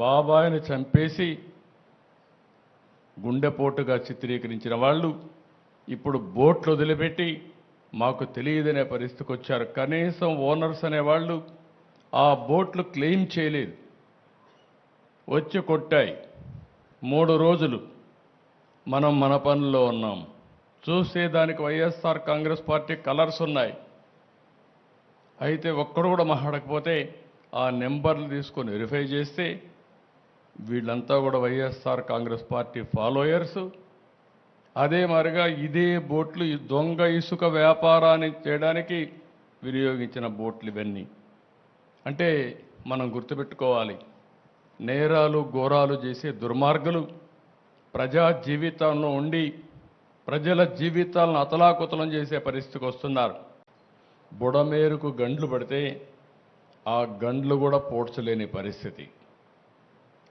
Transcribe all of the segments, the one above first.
బాబాయిని చంపేసి గుండెపోటుగా చిత్రీకరించిన వాళ్ళు ఇప్పుడు బోట్లు వదిలిపెట్టి మాకు తెలియదనే పరిస్థితికి వచ్చారు. కనీసం ఓనర్స్ అనేవాళ్ళు ఆ బోట్లు క్లెయిమ్ చేయలేదు. వచ్చి కొట్టాయి. మూడు రోజులు మనం మన పనుల్లో ఉన్నాం. చూసేదానికి వైఎస్ఆర్ కాంగ్రెస్ పార్టీ కలర్స్ ఉన్నాయి. అయితే ఒక్కడు కూడా మాట్లాడకపోతే ఆ నెంబర్లు తీసుకొని వెరిఫై చేస్తే వీళ్ళంతా కూడా వైఎస్ఆర్ కాంగ్రెస్ పార్టీ ఫాలోయర్స్. అదే మాదిరిగా ఇదే బోట్లు ఈ దొంగ ఇసుక వ్యాపారాన్ని చేయడానికి వినియోగించిన బోట్లు ఇవన్నీ. అంటే మనం గుర్తుపెట్టుకోవాలి నేరాలు ఘోరాలు చేసే దుర్మార్గులు ప్రజా జీవితంలో ఉండి ప్రజల జీవితాలను అతలాకుతలం చేసే పరిస్థితికి వస్తున్నారు. బుడమేరుకు గండ్లు పడితే ఆ గండ్లు కూడా పోడ్చలేని పరిస్థితి.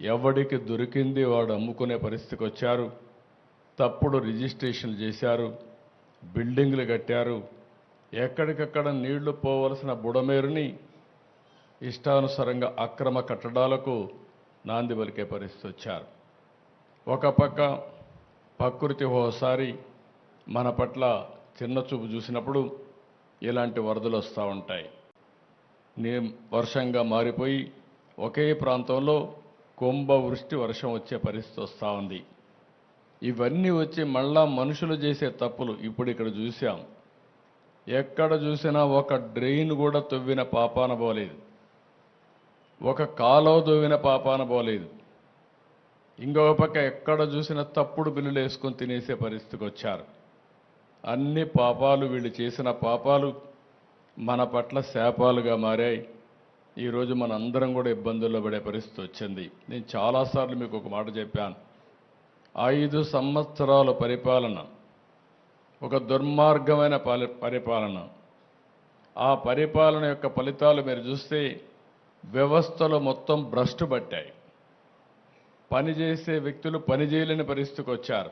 ఎవడికి దొరికింది వాడు అమ్ముకునే పరిస్థితికి వచ్చారు. తప్పుడు రిజిస్ట్రేషన్లు చేశారు. బిల్డింగ్లు కట్టారు. ఎక్కడికక్కడ నీళ్ళు పోవలసిన బుడమేరుని ఇష్టానుసారంగా అక్రమ కట్టడాలకు నాంది పలికే పరిస్థితి వచ్చారు. ఒక పక్క ప్రకృతి ఓసారి మన పట్ల చిన్న చూపు చూసినప్పుడు ఇలాంటి వరదలు వస్తూ ఉంటాయి. నీ వర్షంగా మారిపోయి ఒకే ప్రాంతంలో కుంభ వృష్టి వర్షం వచ్చే పరిస్థితి వస్తూ ఉంది. ఇవన్నీ వచ్చి మళ్ళా మనుషులు చేసే తప్పులు ఇప్పుడు ఇక్కడ చూసాం ఎక్కడ చూసినా ఒక డ్రెయిన్ కూడా తవ్విన పాపాన పోలేదు. ఒక కాలువ తవ్విన పాపాన పోలేదు. ఇంకొక పక్క ఎక్కడ చూసినా తప్పుడు బిల్లులు వేసుకొని తినేసే పరిస్థితికి వచ్చారు. అన్ని పాపాలు వీళ్ళు చేసిన పాపాలు మన పట్ల శాపాలుగా మారాయి. ఈరోజు మన అందరం కూడా ఇబ్బందుల్లో పడే పరిస్థితి వచ్చింది. నేను చాలాసార్లు మీకు ఒక మాట చెప్పాను. ఐదు సంవత్సరాల పరిపాలన ఒక దుర్మార్గమైన పలి పరిపాలన. ఆ పరిపాలన యొక్క ఫలితాలు మీరు చూస్తే వ్యవస్థలు మొత్తం భ్రష్టు పట్టాయి. పనిచేసే వ్యక్తులు పని చేయలేని పరిస్థితికి వచ్చారు.